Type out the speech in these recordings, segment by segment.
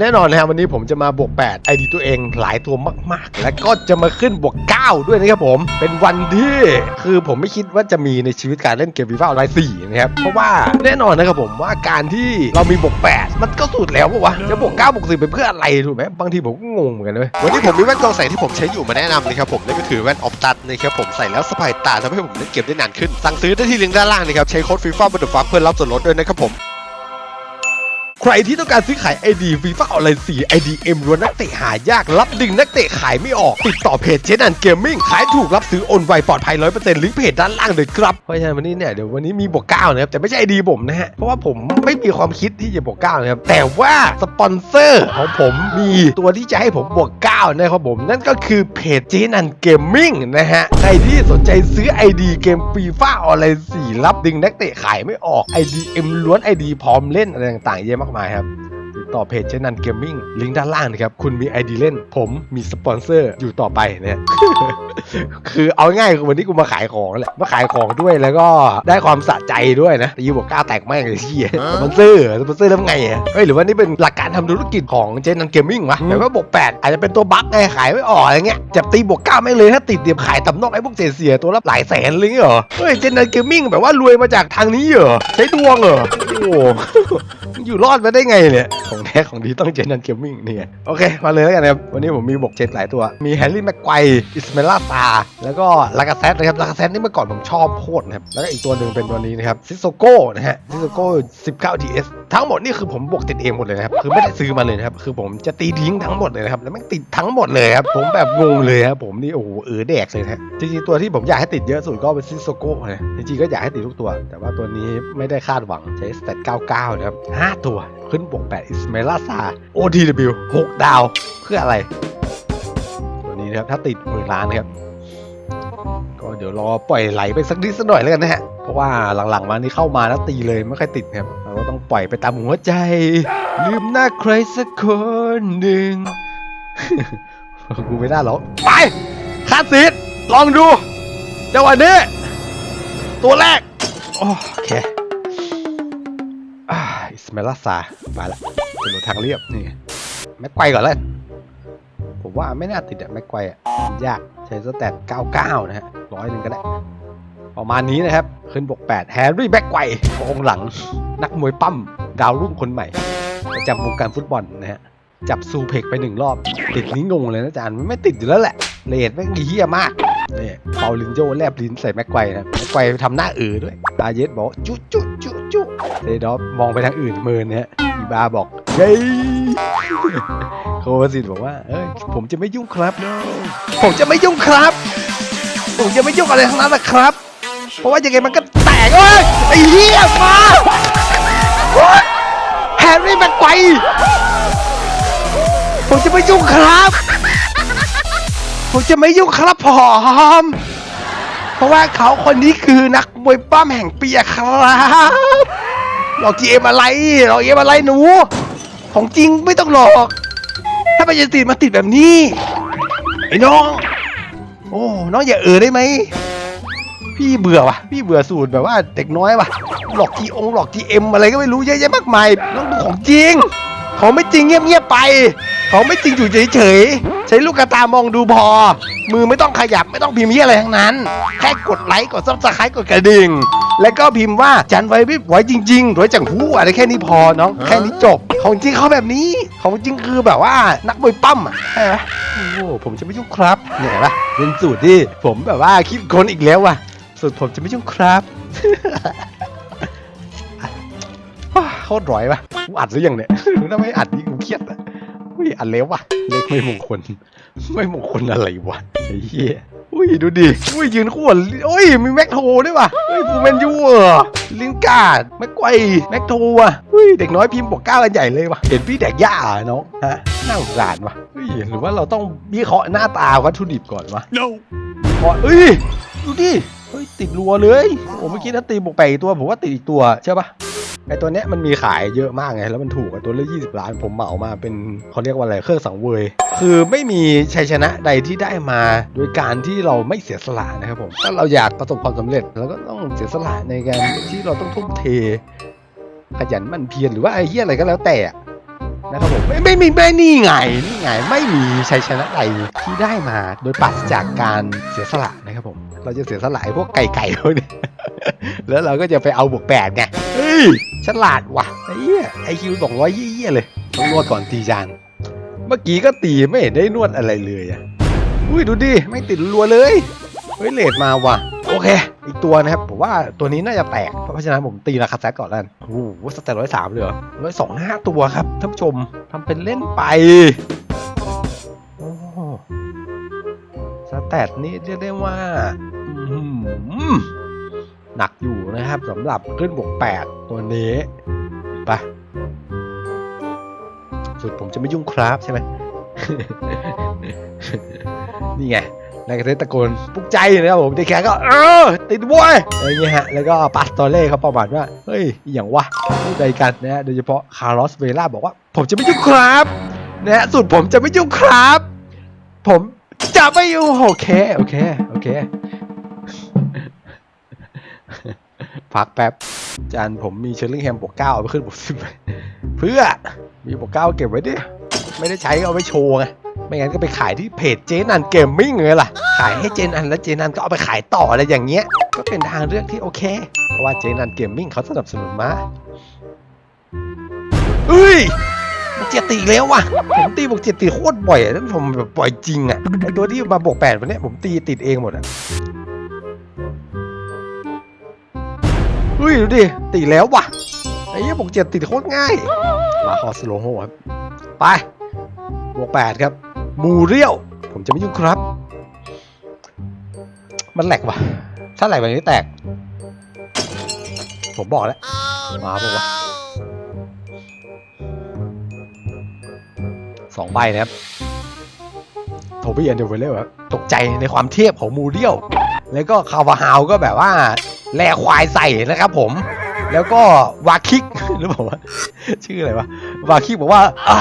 แน่นอนนะครับวันนี้ผมจะมาบวก8 ID ตัวเองหลายตัวมากๆ และก็จะมาขึ้นบวก 9 ด้วยนะครับผม เป็นวันที่คือผมไม่คิดว่าจะมีในชีวิตการเล่นเกม FIFA ออนไลน์4นะครับ เพราะว่าแน่นอนนะครับผมว่าการที่เรามีบวก 8 มันก็สุดแล้วปะวะ จะบวก 9 บวก 10ไปเพื่ออะไรถูกไหมบางทีผมก็งงเหมือนกันเลยวันนี้ผมมีแว่นกองแสงที่ผมใช้อยู่มาแนะนำนะครับผมนั่นก็คือแว่นออฟตัดนะครับผมใส่แล้วสบายตาทำให้ผมเล่นเกมได้นานขึ้น สั่งซื้อได้ที่ลิงก์ด้านล่างนะครับใช้โค้ดฟีฟ่าบัตเตอร์ฟัเพื่อรับส่วนลดด้วยนะครับผม ใครที่ต้องการซื้อขาย ID FIFA ออนไลน์4 ID M รวนนักเตะหายากรับดึงนักเตะขายไม่ออก ติดต่อเพจเจนันเกมมิ่งขายถูกรับซื้อโอนไวปลอดภัย100%ลิงก์เพจด้านล่างเลยครับเพราะฉะนั้นวันนี้เนี่ยเดี๋ยววันนี้มีบวก9นะครับแต่ไม่ใช่ ID ผมนะฮะเพราะว่าผมไม่มีความคิดที่จะบวก9นะครับแต่ว่าสปอนเซอร์ของผมมีตัวที่จะให้ผมบวก9นะครับผมนั่นก็คือเพจเจนันเกมมิ่งนะฮะใครที่สนใจซื้อ ID เกม FIFA ออนไลน์4รับดึงนักเตะขายไม่ออก ID M ล้วน ID พร้อมเล่นอะไรต่างๆเยอะมากมายครับ ติดต่อเพจเชนันเกมมิ่งลิงก์ด้านล่างนะครับ คุณมี ID เล่น ผมมีสปอนเซอร์อยู่ต่อไปเนี่ยคือเอาง่ายๆคือวันนี้กูมาขายของแหละมาขายของด้วยแล้วก็ได้ความสะใจด้วยนะตีบอกกล้าแตกแม่งเลยที่สปอนเซอร์สปอนเซอร์แล้วไงอะเฮ้ยหรือว่านี่เป็นหลักการทำธุรกิจของเจนันเกมมิ่งวะแบบว่าบวกแปดอาจจะเป็นตัวบั๊กไงขายไม่ออกอะไรเงี้ยจับตีบวกเก้าแม่งเลยถ้าติดเดียบขายตำนอกไอ้พวกเสียๆตัวละหลายแสนเลยเหรอเฮ้ยเจนันเกมมิ่งแบบว่ารวยมาจากทางนี้เหรอใช้ดวงเหรอโอ้โหอยู่รอดมาได้ไงเนี่ยของแท้ของดีต้องเจนันเกมมิ่งนี่ไงโอเค มาเลยแล้วกันนะครับ วันนี้ผมมีบวกเจ็ดหลายตัว มีแฮร์รี่แม็กไกอิสเมล่าตา แล้วก็ลากาเซตนะครับลากาเซตนี่เมื่อก่อนผมชอบโคตรนะครับ แล้วก็อีกตัวหนึ่งเป็นตัวนี้นะครับซิโซโก้นะฮะซิโซโก้ 19 TS ทั้งหมดนี่คือผมบวกติดเองหมดเลยนะครับ คือไม่ได้ซื้อมาเลยนะครับ คือผมจะตีทิ้งทั้งหมดเลยนะครับ แล้วแม่งติดทั้งหมดเลยครับ ผมแบบงงเลยครับ ผมนี่โอ้โหเออแดกเลยนะฮะจริงๆตัวที่ผมอยากให้ติดเยอะสุดก็เป็นซิโซโก้นะจริงๆก็อยากให้ติดทุกตัว แต่ว่าตัวนี้ไม่ได้คาดหวังใช้สเตต99นะครับ5ตัวขึ้นบวก8อิสเมล่าซา OTW 6 ดาว เพื่ออะไร ตัวนี้นะครับ ถ้าติดหมื่นล้านนะครับ ก็เดี๋ยวรอปล่อยไหลไปสักนิดสักหน่อยแล้วกันนะฮะ เพราะว่าหลังๆมานี่เข้ามาแล้วตีเลยไม่ค่อยติดครับ เราก็ต้องปล่อยไปตามหัวใจ ลืมหน้าใครสักคนหนึ่งกูไม่ได้หรอกไปคาดซีดลองดูจังหวะนี้ ตัวแรก โอเค อิสเมลาซาไปละเป็นรถทางเรียบนี่แม็กไกวก่อนเลยผมว่าไม่น่าติดอะแม็กไกวอะยากใช้สแตท99 นะฮะร้อยหนึ่งก็ได้ ประมาณนี้นะครับ ขึ้นบวก8แฮร์รี่แบ็กไกวกองหลัง นักมวยปั้มดาวรุ่งคนใหม่ประจำวงการฟุตบอลนะฮะจับซูเพกไปหนึ่งรอบ ติดนี้งงเลยนะจานไม่ติดอยู่แล้วแหละเลดแม่งเฮี้ยมากเนี่ยเปาลินโยแลบลิ้นใส่แม็กไกวนะแม็กไกวทำหน้าเออด้วยตาเย็ดบอกจุจุจุจุ เดดอฟมองไปทางอื่นเมินนะฮะอีบาบอกเย้โควาสิตบอกว่าเอ้ยผมจะไม่ยุ่งครับผมจะไม่ยุ่งครับ ผมจะไม่ยุ่งอะไรทั้งนั้นนะครับ เพราะว่ายังไงมันก็แตกเอ้ยไอ้เหี้ยมาแฮร์รี่แม็กไกวผมจะไม่ยุ่งครับ ผมจะไม่ยุ่งครับผอม เพราะว่าเขาคนนี้คือนักมวยปั้มแห่งปีครับ หลอกจีเอ็มอะไรหลอกเอ็มอะไรหนู ของจริงไม่ต้องหลอก ถ้าไปจะติดมาติดแบบนี้ ไอ้น้อง โอ้ น้องอย่าเออได้ไหม พี่เบื่อว่ะ พี่เบื่อสูตรแบบว่าเด็กน้อยว่ะ หลอกจีองหลอกจีเอ็มอะไรก็ไม่รู้เยอะแยะมากมายน้องดูของจริง ของไม่จริงเงียบๆไป ของไม่จริงอยู่เฉยๆ ใช้ลูกกระตามองดูพอ มือไม่ต้องขยับไม่ต้องพิมพ์เหียอะไรทั้งนั้น แค่กดไลค์กดซับสไครต์กดกระดิ่ง แล้วก็พิมพ์ว่าจันไว้ไม่ไหวจริงๆรวยจังหูอะไรแค่นี้พอน้องแค่นี้จบ ของจริงเขาแบบนี้ ของจริงคือแบบว่านักมวยปั้มอะใช่ไหมโอ้โหผมจะไม่ยุ่งครับเนี่ยเห็นปะเป็นสูตรที่ผมแบบว่าคิดคนอีกแล้วว่ะสูตรผมจะไม่ยุ่งครับว้าโคตรร้อยปะกูอัดหรือยังเนี่ยถ้าไม่อัดนี่กูเครียดอะ อุ้ยอัดแล้ววะเลขไม่มงคล ไม่มงคลอะไรวะไอ้เหี้ยอุ้ยดูดิ อุ้ยยืนคู่กับอุ้ยมีแม็กโทด้วยว่ะอุ้ยฟูแมนยูเหรอลินการ์ดแม็กไกวแม็กโทว่ะอุ้ยเด็กน้อยพิมพ์บอกก้าวกันใหญ่เลยว่ะเห็นพี่แดกย่าเหรอน้องฮะน่าสงสารว่ะอุ้ยหรือว่าเราต้องวิเคราะห์หน้าตาวัตถุดิบก่อนวะ no พอเอ้ยดูดิเฮ้ยติดรัวเลยโอ้เมื่อกี้ถ้าตีบวกไปอีกตัวผมว่าติดอีกตัวใช่ปะ ไอตัวเนี้ยมันมีขายเยอะมากไง แล้วมันถูกตัวละ20ล้านผมเหมามาเป็นเขาเรียกว่าอะไรเครื่องสังเวย คือไม่มีชัยชนะใดที่ได้มา โดยการที่เราไม่เสียสละนะครับผม ถ้าเราอยากประสบความสำเร็จเราก็ต้องเสียสละในการที่เราต้องทุ่มเท ขยันมั่นเพียรหรือว่าไอ้เหี้ยอะไรก็แล้วแต่นะครับผมไม่ไม่มีไม่นี่ไงนี่ไงไม่มีชัยชนะใดที่ได้มา โดยปราศจากการเสียสละนะครับผม เราจะเสียสละไอ้พวกไก่ไก่พวกนี้แล้วเราก็จะไปเอาบวกแปดไงเฮ้ย ฉลาดว่ะไอ้เหี้ยไอคิวสองร้อยเยี่ยเลยต้องนวดก่อนตีจานเมื่อกี้ก็ตีไม่เห็นได้นวดอะไรเลยอะอุ้ยดูดิไม่ติดรัวเลยเฮ้ยเลดมาว่ะ โอเค อีกตัวนะครับผมว่าตัวนี้น่าจะแตก เพราะฉะนั้นผมตีราคาแซดก่อนแล้วโอ้โหสแตทร้อยสามเลยเหรอร้อยสองห้าตัวครับท่านผู้ชมทำเป็นเล่นไปโอ้สแตทนี่เรียกได้ว่า อื้อ หนักอยู่นะครับสำหรับขึ้นบวกแปดตัวนี้ไปสุดผมจะไม่ยุ่งครับใช่ไหมนี่ไงนายกระเทยตะโกนปลุกใจนะครับผมเด็กแขกก็เออติดบ้วยอะไรเงี้ยฮะแล้วก็ปัสตอเล่เขาประมาณว่าเฮ้ยอย่างวะพูดใดกันนะฮะโดยเฉพาะคาร์ลอสเวล่าบอกว่า ผมจะไม่ยุ่งครับนะฮะสุดผมจะไม่ยุ่งครับ ผมจะไม่ยุ่งโอเคโอเคโอเค พักแป๊บจานผมมีเชอร์ลิงแฮมบวกเก้าเอาไปขึ้นบวกสิบเพื่อมีบวกเก้าเก็บไว้ดิ ไม่ได้ใช้ก็เอาไว้โชว์ไง ไม่งั้นก็ไปขายที่เพจเจนันเกมมิ่งเลยล่ะ ขายให้เจนันแล้วเจนันก็เอาไปขายต่ออะไรอย่างเงี้ย ก็เป็นทางเลือกที่โอเค เพราะว่าเจนันเกมมิ่งเขาสนับสนุนมาเฮ้ยบวกเจ็ดตีแล้วว่ะ ผมตีบวกเจ็ดตีโคตรบ่อยอะท่านผมแบบบ่อยจริงอะไอตัวที่มาบวกแปดวันนี้ผมตีติดเองหมดอะ เฮ้ยดูดิตีแล้วว่ะไอ้เหี้ยบวกเจ็ดติดโคตรง่ายมาคอสโลโฮครับไปบวกแปดครับมูเรียว ผมจะไม่ยุ่งครับ มันแหลกว่ะ ถ้าแหลกแบบนี้แตก ผมบอกแล้ว มาบอกว่าสองใบนะครับโทบี้อันเดอร์เวลเลอร์ตกใจในความเทียบของมูเรียว แล้วก็คาวาฮาวก็แบบว่า แลควายใส่นะครับผม แล้วก็วาคิกหรือเปล่าวะชื่ออะไรวะวาคิกบอกว่าอ๋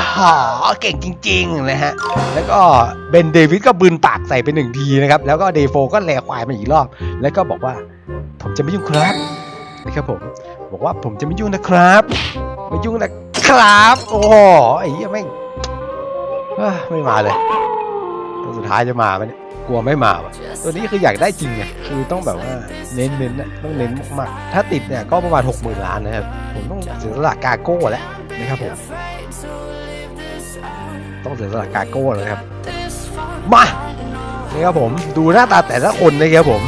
อเก่งจริงๆนะฮะแล้วก็เบนเดวิดก็บืนปากใส่ไปหนึ่งทีนะครับแล้วก็เดโฟก็แลควายมาอีกรอบ แล้วก็บอกว่า ผมจะไม่ยุ่งครับนะครับผมบอกว่าผมจะไม่ยุ่งนะครับไม่ยุ่งนะครับ โอ้โหไอ้เหี้ยแม่งไม่มาเลย ตัวสุดท้ายจะมาไหมเนี่ยกลัวไม่มาว่ะตัวนี้คืออยากได้จริงไงคือต้องแบบว่าเน้นเน้นๆต้องเน้นมากๆถ้าติดเนี่ยก็ประมาณ6 0,000ล้านนะครับผมต้องเสียสละกาโก้แล้วนะครับผมต้องเสียสละกาโก้แล้วครับมานี่ครับผมดูหน้าตาแต่ละคนนะครับผม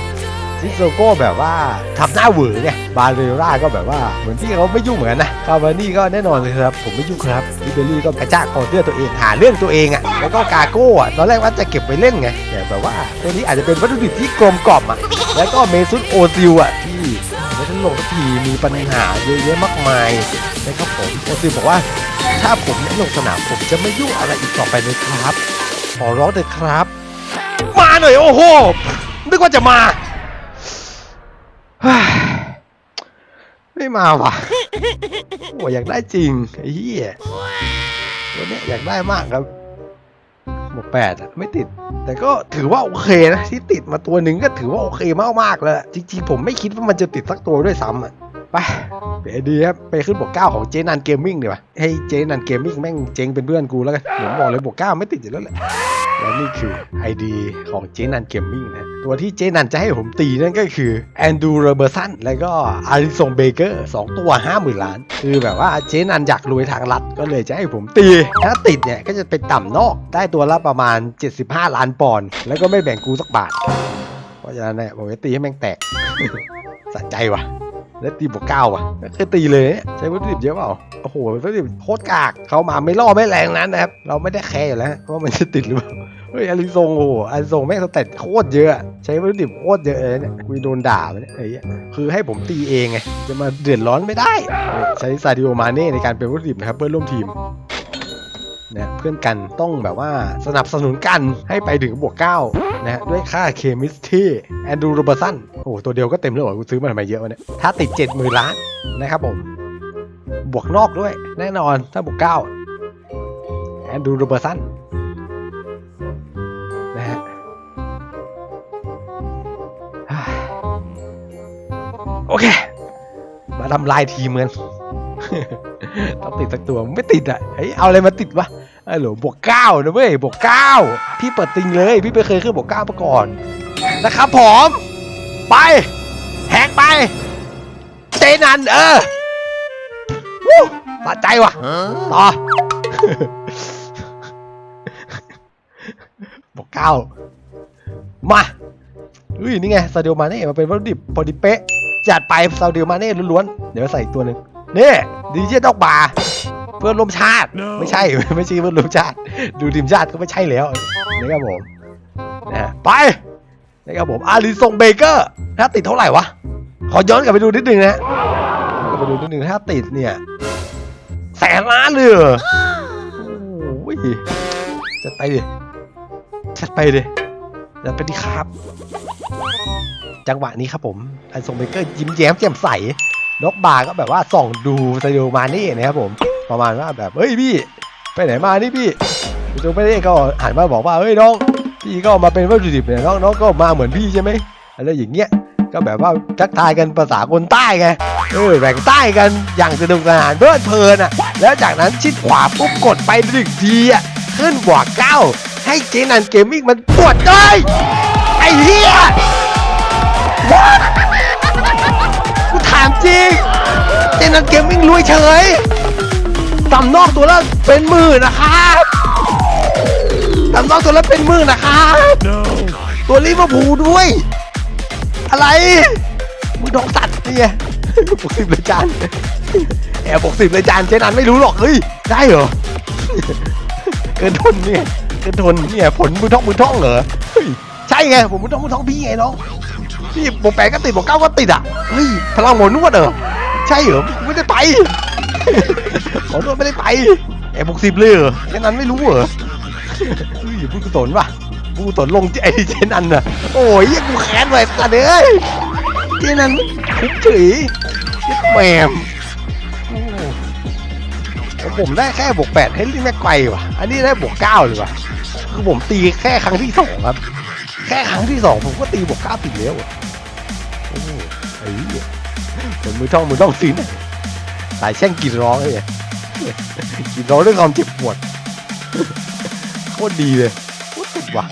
ซิโซโก้แบบว่าทำหน้าเหวอไงบาเรร่าก็แบบว่าเหมือนที่เขาไม่ยุ่งเหมือนกันนะคาวานี่ก็แน่นอนเลยครับ ผมไม่ยุ่งครับลิเบอรี่ก็กระจากคอเสื้อตัวเองหาเรื่องตัวเองอะ่ะแล้วก็กาโก้อะตอนแรกว่าจะเก็บไปเล่นไงแต่แบบว่าตัวนี้อาจจะเป็นวัตถุดิบที่กลมกล่อมอะ่ะแล้วก็เมซุตโอซิลอะที่ไม่ทันลงสักทีมีปัญหาเยอะแยะมากมายนะครับผมโอซิลบอกว่า ถ้าผมไม่ลงสนามผมจะไม่ยุ่งอะไรอีกต่อไปเลยครับขอร้องเถอะครับ มาหน่อยโอ้โหนึกว่าจะมา เฮ้ย ไม่มาว่ะโอ้อยากได้จริงไอ้เหี้ยตัวเนี้ยอยากได้มากครับหมวกแปดอะไม่ติด แต่ก็ถือว่าโอเคนะที่ติดมาตัวหนึ่งก็ถือว่าโอเคมากๆแล้วจริงๆผมไม่คิดว่ามันจะติดสักตัวด้วยซ้ำอะ ไปไปดีครับไปขึ้นบวกเก้าของเจนันเกมมิ่งดีกว่าให้เจนันเกมมิ่งแม่งเจ๊งเป็นเพื่อนกูแล้วกันผมบอกเลยบวกเก้าไม่ติดอยู่แล้วแหละและนี่คือ ID ของเจนันเกมมิ่งนะตัวที่เจนันจะให้ผมตีนั่นก็คือแอนดูโรเบอร์สันแล้วก็อาริซงเบเกอร์สองตัว50,000ล้าน คือแบบว่าเจนันอยากรวยทางลัดก็เลยจะให้ผมตี ถ้าติดเนี่ยก็จะเป็นต่ำนอกได้ตัวละประมาณ 75 ล้านปอนด์แล้วก็ไม่แบ่งกูสักบาท เพราะฉะนั้นเนี่ยผมจะตีให้แม่งแตกสะใจว่ะ แล้วตีบวกเก้าว่ะไม่เคยตีเลยใช้วัตถุดิบเยอะเปล่าโอ้โหวัตถุดิบโคตรกากเขามาไม่ล่อไม่แรงนั้นนะครับ เราไม่ได้แคร์อยู่แล้วว่ามันจะติดหรือเปล่าเฮ้ยอาริซงโอ้โหอาริซงแม่งสเตตโคตรเยอะ ใช้วัตถุดิบโคตรเยอะเลยเนี่ยกูโดนด่าไปเนี่ยไอ้ยคือให้ผมตีเองไงจะมาเดือดร้อนไม่ได้ ใช้ซาดิโอมาเน่ในการเป็นวัตถุดิบนะครับเพื่อนร่วมทีมนะเพื่อนกันต้องแบบว่าสนับสนุนกันให้ไปถึงบวกเก้า นะฮะด้วยค่าเคมิสที่แอนดูโรเบอร์สันโอ้ตัวเดียวก็เต็มเลยเหรอกูซื้อมาทำไมเยอะวะเนี่ยถ้าติดเจ็ดหมื่นล้านนะครับผม บวกนอกด้วย แน่นอนถ้าบวกเก้าแอนดูโรเบอร์สันนะฮะโอเค มาทำลายทีมกันต้องติดสักตัวไม่ติดอะเฮ้ยเอาอะไรมาติดวะ ไอ้หลบวกเก้านะเว้ยบวกเก้าพี่เปิดติงเลย พี่ไม่เคยขึ้นบวกเก้ามาก่อนนะครับผมไปแฮกไปเจนันเออวู้สะใจว่ะต่อบวกเก้ามาอุ้ยนี่ไงซาเดียมาเน่มาเป็นวัตถุดิบพอดีเป๊ะจัดไปซาเดียมาเน่ล้วนๆเดี๋ยวใส่อีกตัวหนึ่งนี่ดีเจดอกบาร์ เพื่อนร่วมชาติ ไม่ใช่ ไม่ใช่เพื่อนร่วมชาติ ดูทีมชาติก็ไม่ใช่แล้วนะครับผมนะฮะไปนะครับผมอาริซงเบเกอร์ถ้าติดเท่าไหร่วะ ขอย้อนกลับไปดูนิดนึงนะกลับไปดูนิดนึงถ้าติดเนี่ย แสนล้านเลยเหรอโอ้ยจัดไปดิจัดไปดิจัดไปดิครับ จังหวะนี้ครับผมอันทรงเบเกอร์ยิ้มแย้มแจ่มใสนกบาร์ก็แบบว่าส่องดูสตูดิโอมานี่นะครับผม ประมาณว่าแบบเฮ้ยพี่ ไปไหนมานี่พี่สตูดิโอมานี่ก็หันมาบอกว่าเฮ้ยน้อง พี่ก็มาเป็นวัตถุดิบเนี่ยน้องน้องก็มาเหมือนพี่ใช่ไหมอะไรอย่างเงี้ยก็แบบว่าทักทายกันภาษาคนใต้ไงเออแบ่งใต้กันอย่างสนุกสนานเพลิดเพลินอะ แล้วจากนั้นชิดขวาปุ๊บกดไปหนึ่งทีอะขึ้นบวกเก้าให้เจนันเกมมิ่งมันปวดเลยไอ้เหี้ยกูถามจริงเจนันเกมมิ่งรวยเฉย ต่ำนอกตัวละเป็นหมื่นนะครับต่ำนอกตัวละเป็นหมื่นนะครับตัวลิเวอร์พูลด้วย อะไรมึงดองสัตว์นี่ไงบวกสิบเลยจานแอบบวกสิบเลยจานเจนันไม่รู้หรอกเฮ้ยได้เหรอเกินทนเนี่ยเกินทนเนี่ยผลมือท่องมือท่องเหรอเฮ้ยใช่ไงผมมือท่องมือท่องพี่ไงน้องพี่บวกแปดก็ติดบวกเก้าก็ติดอะเฮ้ยพลังหมอนวดเหรอใช่เหรอไม่ได้ไป หมอนวดไม่ได้ไปแอบบวกสิบเลยเหรอเจนันไม่รู้เหรอเฮ้ยพูดกุศลว่ะพูดกุศลลงไอ้เจนันอะโอ้ยกูแค้นไว้สัตว์เอ้ยเจนันคุกเฉยเจ็ดแหมมโอ้ผมได้แค่บวกแปดให้ลิแม็กไกวว่ะ อันนี้ได้บวกเก้าเลยว่ะ คือผมตีแค่ครั้งที่สองครับ แค่ครั้งที่สองผมก็ตีบวกเก้าติดแล้วอะโอ้โหไอ้เหี้ยผมมือท่องมือท่องซีน สายแช่งกรีดร้องเลยกรีดร้องด้วยความเจ็บปวดโคตรดีเลยโคตรสุดว่ะ